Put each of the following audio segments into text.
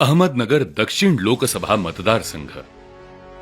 अहमदनगर दक्षिण लोकसभा मतदारसंघ.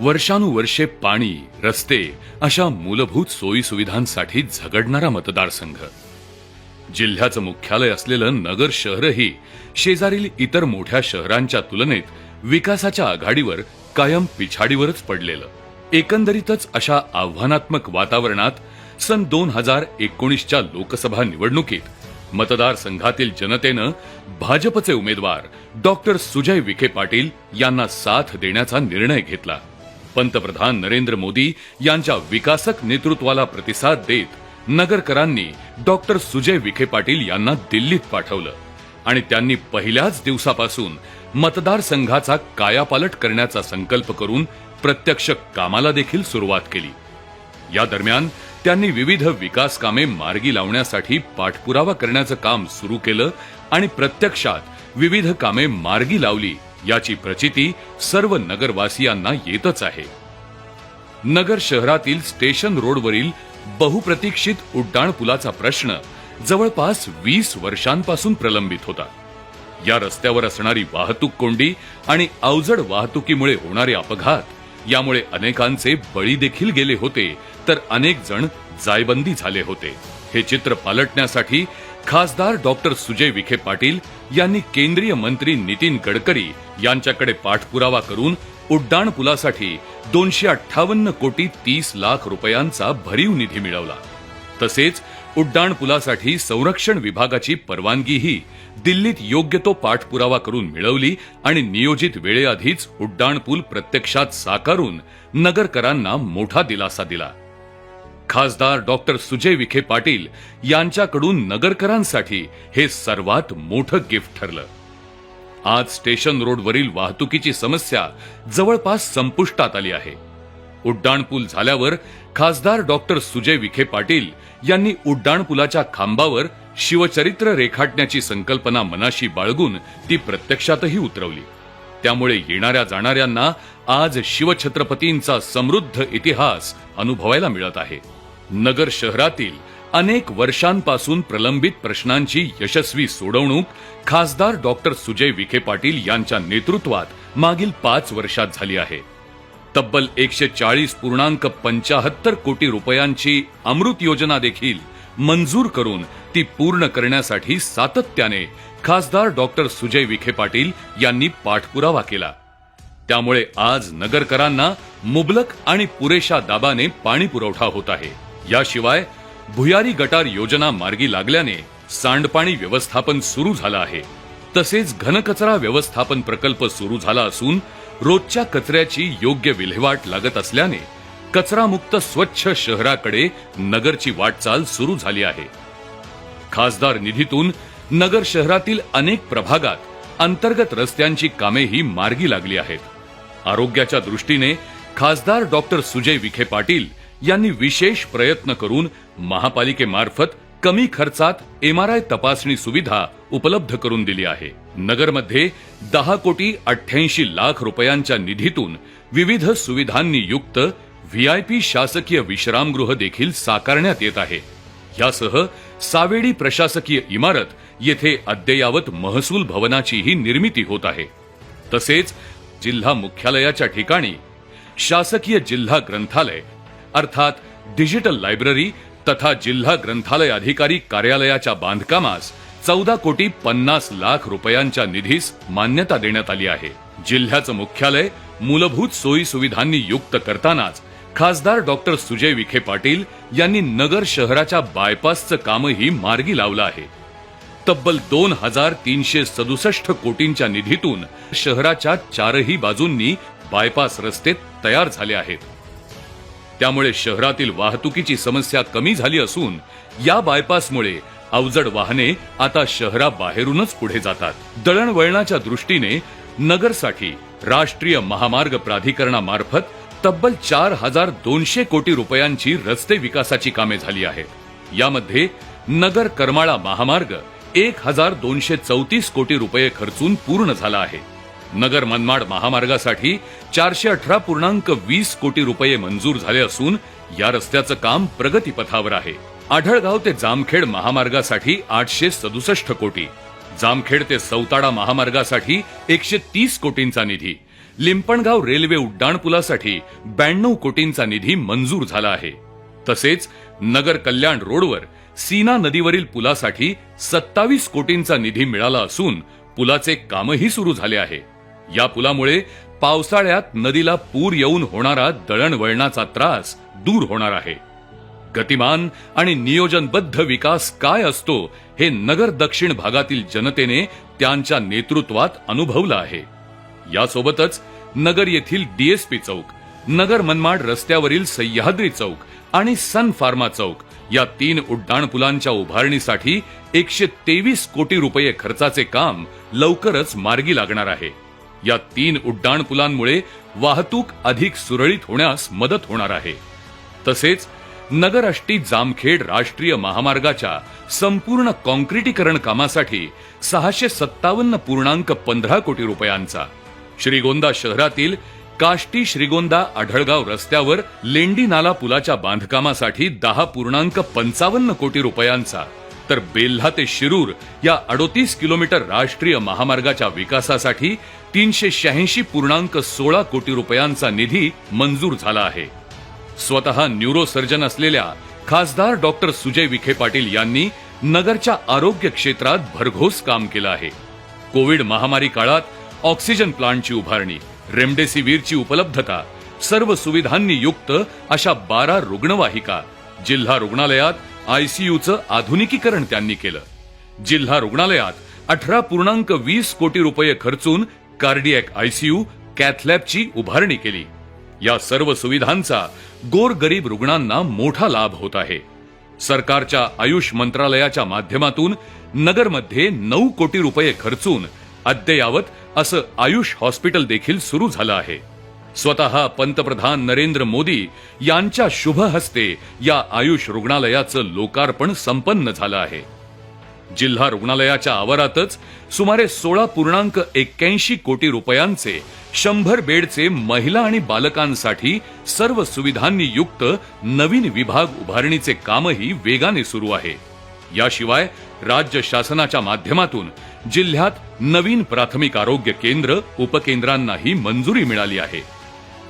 वर्षानुवर्षे पाणी रस्ते अशा मूलभूत सोयी सुविधांसाठी झगडणारा मतदारसंघ. जिल्ह्याचं मुख्यालय असलेलं नगर शहरही शेजारील इतर मोठ्या शहरांच्या तुलनेत विकासाच्या आघाडीवर कायम पिछाडीवरच पडलेलं. एकंदरीतच अशा आव्हानात्मक वातावरणात सन दोन हजार एकोणीसच्या लोकसभा निवडणुकीत मतदारसंघातील जनतेनं भाजपचे उमेदवार डॉक्टर सुजय विखे पाटील यांना साथ देण्याचा निर्णय घेतला. पंतप्रधान नरेंद्र मोदी यांच्या विकासक नेतृत्वाला प्रतिसाद देत नगरकरांनी डॉक्टर सुजय विखे पाटील यांना दिल्लीत पाठवलं आणि त्यांनी पहिल्याच दिवसापासून मतदारसंघाचा कायापालट करण्याचा संकल्प करून प्रत्यक्ष कामाला देखील सुरुवात केली. या दरम्यान त्यांनी विविध विकास कामे मार्गी लावण्यासाठी पाठपुरावा करण्याचं काम सुरू केलं आणि प्रत्यक्षात विविध कामे मार्गी लावली याची प्रचिती सर्व नगरवासियांना येतच आहे. नगर शहरातील स्टेशन रोडवरील बहुप्रतीक्षित उड्डाण पुलाचा प्रश्न जवळपास वीस वर्षांपासून प्रलंबित होता. या रस्त्यावर असणारी वाहतूक कोंडी आणि अवजड वाहतुकीमुळे होणारे अपघात यामुळे अनेकांचे बळी देखील गेले होते तर अनेक जण जायबंदी झाले होते. हे चित्र पालटण्यासाठी खासदार डॉक्टर सुजय विखे पाटील यांनी केंद्रीय मंत्री नितीन गडकरी यांच्याकडे पाठपुरावा करून उड्डाण पुलासाठी दोनशे अठ्ठावन्न कोटी तीस लाख रुपयांचा भरीव निधी मिळवला. तसेच उड्डाण पुलासाठी संरक्षण विभागाची परवानगीही दिल्लीत योग्य तो पाठपुरावा करून मिळवली आणि नियोजित वेळेआधीच उड्डाण पूल प्रत्यक्षात साकारून नगरकरांना मोठा दिलासा दिला. खासदार डॉक्टर सुजय विखे पाटील यांच्याकडून नगरकरांसाठी हे सर्वात मोठं गिफ्ट ठरलं. आज स्टेशन रोडवरील वाहतुकीची समस्या जवळपास संपुष्टात आली आहे. उड्डाणपूल झाल्यावर खासदार डॉक्टर सुजय विखे पाटील यांनी उड्डाणपुलाच्या खांबावर शिवचरित्र रेखाटण्याची संकल्पना मनाशी बाळगून ती प्रत्यक्षातही उतरवली. त्यामुळे येणाऱ्या जाणाऱ्यांना आज शिवछत्रपतींचा समृद्ध इतिहास अनुभवायला मिळत आहे. नगर शहरातील अनेक वर्षांपासून प्रलंबित प्रश्नांची यशस्वी सोडवणूक खासदार डॉक्टर सुजय विखे पाटील यांच्या नेतृत्वात मागील पाच वर्षात झाली आहे. तब्बल एकशे चाळीस पूर्णांक पंचाहत्तर कोटी रुपयांची अमृत योजना देखील मंजूर करून ती पूर्ण करण्यासाठी सातत्याने खासदार डॉक्टर सुजय विखे पाटील यांनी पाठपुरावा केला. त्यामुळे आज नगरकरांना मुबलक आणि पुरेशा दाबाने पाणी पुरवठा होत आहे. याशिवाय भुयारी गटार योजना मार्गी लागल्याने सांडपाणी व्यवस्थापन सुरू झालं आहे. तसेच घनकचरा व्यवस्थापन प्रकल्प सुरू झाला असून रोजच्या कचऱ्याची योग्य विल्हेवाट लागत असल्याने कचरामुक्त स्वच्छ शहराकडे नगरची वाटचाल सुरू झाली आहे. खासदार निधीतून नगर शहरातील अनेक प्रभागात अंतर्गत रस्त्यांची कामेही मार्गी लागली आहेत. आरोग्याच्या दृष्टीने खासदार डॉक्टर सुजय विखे पाटील यांनी विशेष प्रयत्न करून महापालिकेमार्फत कमी खर्चात एम आर आय तपासणी सुविधा उपलब्ध करून दिली आहे. नगरमध्ये दहा कोटी अठ्ठ्याऐंशी लाख रुपयांच्या निधीतून विविध सुविधांनी युक्त व्ही आय पी शासकीय विश्रामगृह देखील साकारण्यात येत आहे. यासह सावेडी प्रशासकीय इमारत येथे अद्ययावत महसूल भवनाचीही निर्मिती होत आहे. तसेच जिल्हा मुख्यालयाच्या ठिकाणी शासकीय जिल्हा ग्रंथालय अर्थात डिजिटल लायब्ररी तथा जिल्हा ग्रंथालय अधिकारी कार्यालयाच्या बांधकामास चौदा कोटी पन्नास लाख रुपयांच्या निधीस मान्यता देण्यात आली आहे. जिल्ह्याचं मुख्यालय मूलभूत सोयी सुविधांनी युक्त करतानाच खासदार डॉक्टर सुजय विखे पाटील यांनी नगर शहराच्या बायपासचं कामही मार्गी लावलं आहे. तब्बल दोन हजार तीनशे सदुसष्ट कोटींच्या निधीतून शहराच्या चारही बाजूंनी बायपास रस्ते तयार झाले आहेत. त्यामुळे शहरातील वाहतुकीची समस्या कमी झाली असून या बायपासमुळे अवजड वाहने आता शहराबाहेरूनच पुढे जातात. दळणवळणाच्या दृष्टीने नगरसाठी राष्ट्रीय महामार्ग प्राधिकरणामार्फत तब्बल चार हजार दोनशे कोटी रुपयांची रस्ते विकासाची कामे झाली आहेत. यामध्ये नगर करमाळा महामार्ग एक हजार दोनशे चौतीस कोटी रुपये खर्चून पूर्ण झाला आहे. नगर मनमाड महामार्गासाठी चारशे अठरा पूर्णांक वीस कोटी रुपये मंजूर झाले असून या रस्त्याचं काम प्रगतीपथावर आहे. आढळगाव ते जामखेड महामार्गासाठी आठशे सदुसष्ट कोटी. जामखेड ते सौताडा महामार्गासाठी एकशे तीस कोटींचा निधी. लिंपणगाव रेल्वे उड्डाणपुलासाठी ब्याण्णव कोटींचा निधी मंजूर झाला आहे. तसेच नगर कल्याण रोडवर सीना नदीवरील पुलासाठी सत्तावीस कोटींचा निधी मिळाला असून पुलाचे कामही सुरू झाले आहे. या पुलामुळे पावसाळ्यात नदीला पूर येऊन होणारा दळणवळणाचा त्रास दूर होणार आहे. गतिमान आणि नियोजनबद्ध विकास काय असतो हे नगर दक्षिण भागातील जनतेने त्यांच्या नेतृत्वात अनुभवलं आहे. यासोबतच नगर येथील डीएसपी चौक नगर मनमाड रस्त्यावरील सह्याद्री चौक आणि सन फार्मा चौक या तीन उड्डाणपुलांच्या उभारणीसाठी एकशे तेवीस कोटी रुपये खर्चाचे काम लवकरच मार्गी लागणार आहे. या तीन उड्डाणपुलांमुळे वाहतूक अधिक सुरळीत होण्यास मदत होणार आहे. तसेच नगर जामखेड राष्ट्रीय महामार्गाच्या संपूर्ण कॉन्क्रिटीकरण कामासाठी सहाशे सत्तावन्न पूर्णांक पंधरा कोटी रुपयांचा. श्रीगोंदा शहरातील काष्टी श्रीगोंदा आढळगाव रस्त्यावर लेंडी नाला पुलाच्या बांधकामासाठी दहा पूर्णांक पंचावन्न कोटी रुपयांचा. तर बेल्हा ते शिरूर या अडोतीस किलोमीटर राष्ट्रीय महामार्गाच्या विकासासाठी तीनशे शहाऐंशी पूर्णांक सोळा कोटी रुपयांचा निधी मंजूर झाला आहे. स्वतः न्यूरोसर्जन असलेल्या खासदार डॉक्टर सुजय विखे पाटील यांनी नगरच्या आरोग्य क्षेत्रात भरघोस काम केलं आहे. कोविड महामारी काळात ऑक्सिजन प्लांटची उभारणी रेमडेसिवीरची उपलब्धता सर्व सुविधांनी युक्त अशा बारा रुग्णवाहिका जिल्हा रुग्णालयात आयसीयूचं आधुनिकीकरण त्यांनी केलं. जिल्हा रुग्णालयात अठरा पूर्णांक वीस कोटी रुपये खर्चून कार्डियक आयसीयू कॅथलॅबची उभारणी केली. या सर्व सुविधांचा गोरगरीब रुग्णांना मोठा लाभ होत आहे. सरकारच्या आयुष मंत्रालयाच्या माध्यमातून नगरमध्ये नऊ कोटी रुपये खर्चून अद्ययावत असं आयुष हॉस्पिटल देखील सुरू झालं आहे. स्वतः पंतप्रधान नरेंद्र मोदी यांच्या शुभ हस्ते या आयुष रुग्णालयाचं लोकार्पण संपन्न झालं आहे. जिल्हा रुग्णालयाच्या आवारातच सुमारे सोळा पूर्णांक एक्क्याऐंशी कोटी रुपयांचे शंभर बेडचे महिला आणि बालकांसाठी सर्व सुविधांनी युक्त नवीन विभाग उभारणीचे कामही वेगाने सुरू आहे. याशिवाय राज्य शासनाच्या माध्यमातून जिल्ह्यात नवीन प्राथमिक आरोग्य केंद्र उपकेंद्रांनाही मंजुरी मिळाली आहे.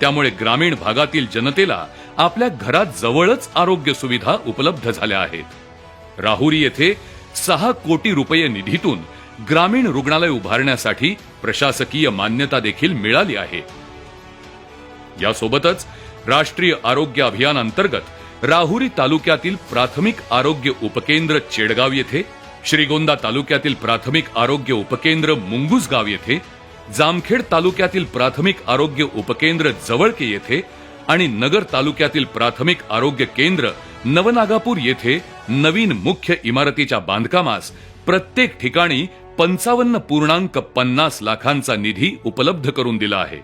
त्यामुळे ग्रामीण भागातील जनतेला आपल्या घरात जवळच आरोग्य सुविधा उपलब्ध झाल्या आहेत. राहुरी येथे सहा कोटी रुपये निधीतून ग्रामीण रुग्णालय उभारण्यासाठी प्रशासकीय मान्यता देखील मिळाली आहे. यासोबतच राष्ट्रीय आरोग्य अभियान अंतर्गत राहुरी तालुक्यातील प्राथमिक आरोग्य उपकेंद्र चेडगाव येथे श्रीगोंदा तालुक्यातील प्राथमिक आरोग्य उपकेंद्र मुंगुसगाव येथे जामखेड तालुक्यातील प्राथमिक आरोग्य उपकेंद्र जवळके येथे आणि नगर तालुक्यातील प्राथमिक आरोग्य केंद्र नवनागापूर येथे नवीन मुख्य इमारतीच्या बांधकामास प्रत्येक ठिकाणी पंचावन्न पूर्णांक पन्नास लाखांचा निधी उपलब्ध करून दिला आहे.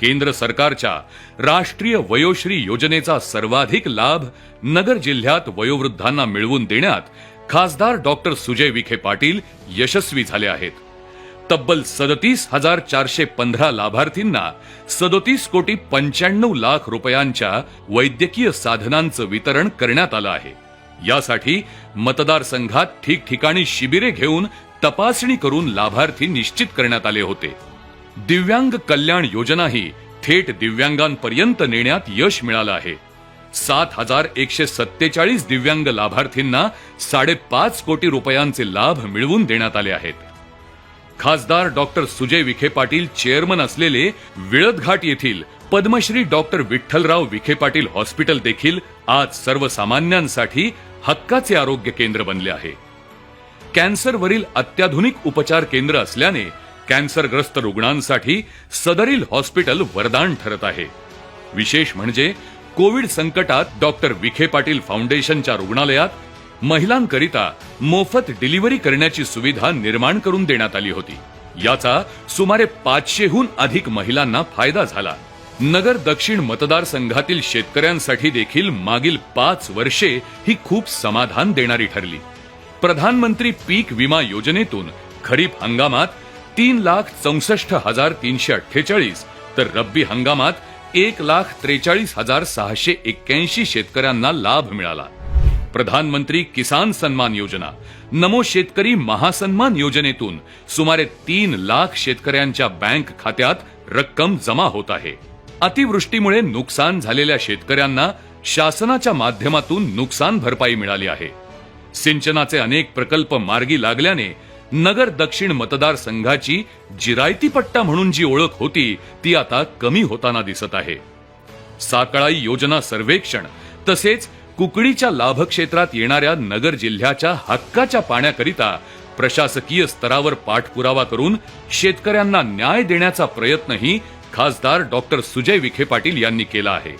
केंद्र सरकारच्या राष्ट्रीय वयोश्री योजनेचा सर्वाधिक लाभ नगर जिल्ह्यात वयोवृद्धांना मिळवून देण्यात खासदार डॉक्टर सुजय विखे पाटील यशस्वी झाले आहेत. तब्बल सदतीस हजार चारशे पंधरा लाभार्थींना सदतीस कोटी पंच्याण्णव लाख रुपयांच्या वैद्यकीय साधनांचं वितरण करण्यात आलं आहे. यासाठी मतदारसंघात ठिकठिकाणी शिबिरे घेऊन तपासणी करून लाभार्थी निश्चित करण्यात आले होते. दिव्यांग कल्याण योजनाही थेट दिव्यांगांपर्यंत नेण्यात यश मिळालं आहे. सात हजार एकशे सत्तेचाळीस दिव्यांग लाभार्थींना साडेपाच कोटी रुपयांचे लाभ मिळवून देण्यात आले आहेत. खासदार डॉक्टर सुजय विखे पाटील चेअरमन असलेले विळदघाट येथील पद्मश्री डॉक्टर विठ्ठलराव विखे पाटील हॉस्पिटल देखील आज सर्वसामान्यांसाठी हक्काचे आरोग्य केंद्र बनले आहे. कॅन्सरवरील अत्याधुनिक उपचार केंद्र असल्याने कॅन्सरग्रस्त रुग्णांसाठी सदरील हॉस्पिटल वरदान ठरत आहे. विशेष म्हणजे कोविड संकटात डॉक्टर विखे पाटील फाउंडेशनच्या रुग्णालयात महिलांकरिता मोफत डिलिव्हरी करण्याची सुविधा निर्माण करून देण्यात आली होती. याचा सुमारे पाचशेहून अधिक महिलांना फायदा झाला. नगर दक्षिण मतदारसंघातील शेतकऱ्यांसाठी देखील मागील पाच वर्षे ही खूप समाधान देणारी ठरली. प्रधानमंत्री पीक विमा योजनेतून खरीप हंगामात तीन लाख चौसष्ट हजार तीनशे अठ्ठेचाळीस तर रब्बी हंगामात एक लाख त्रेचाळीस हजार सहाशे एक्क्याऐंशी शेतकऱ्यांना लाभ मिळाला. प्रधानमंत्री किसान सन्मान योजना. नमो शेतकरी महासन्मान योजनेतून सुमारे तीन लाख शेतकऱ्यांच्या बँक खात्यात रक्कम जमा होत आहे. अतिवृष्टीमुळे नुकसान झालेल्या शेतकऱ्यांना शासनाच्या माध्यमातून नुकसान भरपाई मिळाली आहे. सिंचनाचे अनेक प्रकल्प मार्गी लागल्याने नगर दक्षिण मतदारसंघाची जिरायती पट्टा म्हणून जी ओळख होती ती आता कमी होताना दिसत आहे. साकळाई योजना सर्वेक्षण तसेच कुकडीच्या लाभक्षेत्रात येणाऱ्या नगर जिल्ह्याच्या हक्काच्या पाण्याकरिता प्रशासकीय स्तरावर पाठपुरावा करून शेतकऱ्यांना न्याय देण्याचा प्रयत्नही खासदार डॉक्टर सुजय विखे पाटील यांनी केला आहे.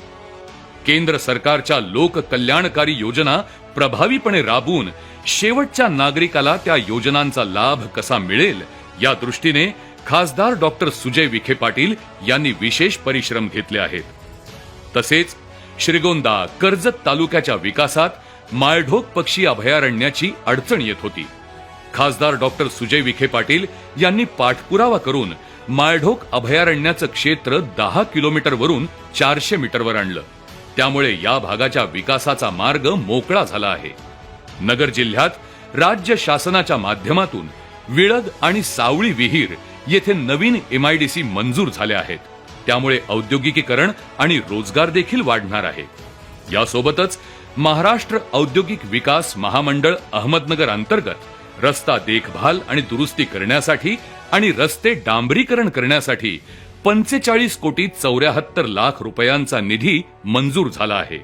केंद्र सरकारच्या लोककल्याणकारी योजना प्रभावीपणे राबवून शेवटच्या नागरिकाला त्या योजनांचा लाभ कसा मिळेल या दृष्टीने खासदार डॉक्टर सुजय विखे पाटील यांनी विशेष परिश्रम घेतले आहेत. तसेच श्रीगोंदा कर्जत तालुक्याच्या विकासात माळढोक पक्षी अभयारण्याची अडचण येत होती. खासदार डॉक्टर सुजय विखे पाटील यांनी पाठपुरावा करून माळढोक अभयारण्याचं क्षेत्र दहा किलोमीटर वरून चारशे मीटरवर आणलं. त्यामुळे या भागाच्या विकासाचा मार्ग मोकळा झाला आहे. नगर जिल्ह्यात राज्य शासनाच्या माध्यमातून विळद आणि सावळी विहीर येथे नवीन एमआयडीसी मंजूर झाल्या आहेत. त्यामुळे औद्योगिकीकरण आणि रोजगार देखील वाढणार आहे. यासोबतच महाराष्ट्र औद्योगिक विकास महामंडळ अहमदनगर अंतर्गत रस्ता देखभाल आणि दुरुस्ती करण्यासाठी आणि रस्ते डांबरीकरण करण्यासाठी पंचेचाळीस कोटी चौऱ्याहत्तर लाख रुपयांचा निधी मंजूर झाला आहे.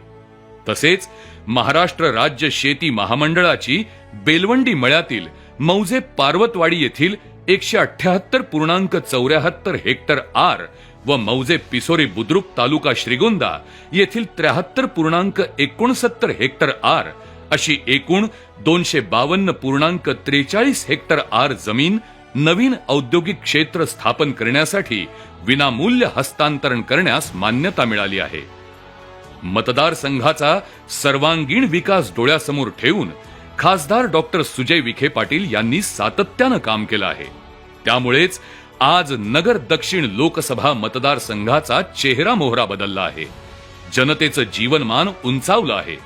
तसेच महाराष्ट्र राज्य शेती महामंडळाची बेलवंडी मळ्यातील मौजे पार्वतवाडी येथील एकशे अठ्याहत्तर पूर्णांक चौऱ्याहत्तर हेक्टर आर व मौजे पिसोरी बुद्रुक तालुका श्रीगोंदा येथील त्र्याहत्तर पूर्णांक एकोणसत्तर हेक्टर आर अशी एकूण दोनशे बावन्न पूर्णांक त्रेचाळीस हेक्टर आर जमीन नवीन औद्योगिक क्षेत्र स्थापन करण्यासाठी विनामूल्य हस्तांतरण करण्यास मान्यता मिळाली आहे. मतदारसंघाचा सर्वांगीण विकास डोळ्यासमोर ठेवून खासदार डॉक्टर सुजय विखे पाटील यांनी सातत्यानं काम केलं आहे. त्यामुळेच आज नगर दक्षिण लोकसभा मतदारसंघाचा चेहरा मोहरा बदलला आहे. जनतेचं जीवनमान उंचावलं आहे.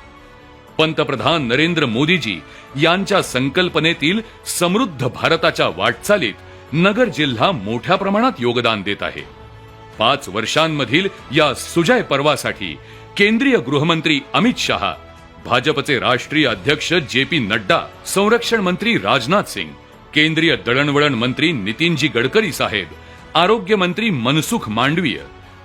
पंतप्रधान नरेंद्र मोदीजी यांच्या संकल्पनेतील समृद्ध भारताच्या वाटचालीत नगर जिल्हा मोठ्या प्रमाणात योगदान देत आहे. पाच वर्षांमधील या सुजय पर्वासाठी केंद्रीय गृहमंत्री अमित शहा भाजपचे राष्ट्रीय अध्यक्ष जे पी नड्डा संरक्षण मंत्री राजनाथ सिंग केंद्रीय दळणवळण मंत्री नितीनजी गडकरी साहेब आरोग्य मंत्री मनसुख मांडवीय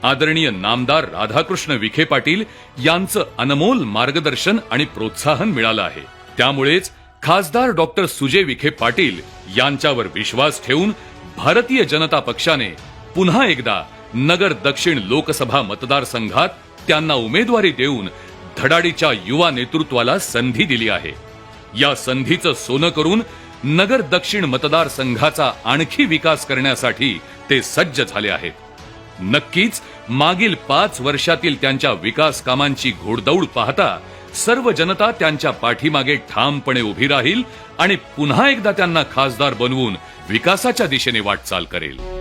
आदरणीय नामदार राधाकृष्ण विखे पाटील यांचं अनमोल मार्गदर्शन आणि प्रोत्साहन मिळालं आहे. त्यामुळेच खासदार डॉक्टर सुजय विखे पाटील यांच्यावर विश्वास ठेवून भारतीय जनता पक्षाने पुन्हा एकदा नगर दक्षिण लोकसभा मतदारसंघात त्यांना उमेदवारी देऊन धडाडीच्या युवा नेतृत्वाला संधी दिली आहे. या संधीचं सोनं करून नगर दक्षिण मतदारसंघाचा आणखी विकास करण्यासाठी ते सज्ज झाले आहेत. नक्कीच मागील पाच वर्षातील त्यांच्या विकास कामांची घोडदौड पाहता सर्व जनता त्यांच्या पाठीमागे ठामपणे उभी राहील आणि पुन्हा एकदा त्यांना खासदार बनवून विकासाच्या दिशेने वाटचाल करेल.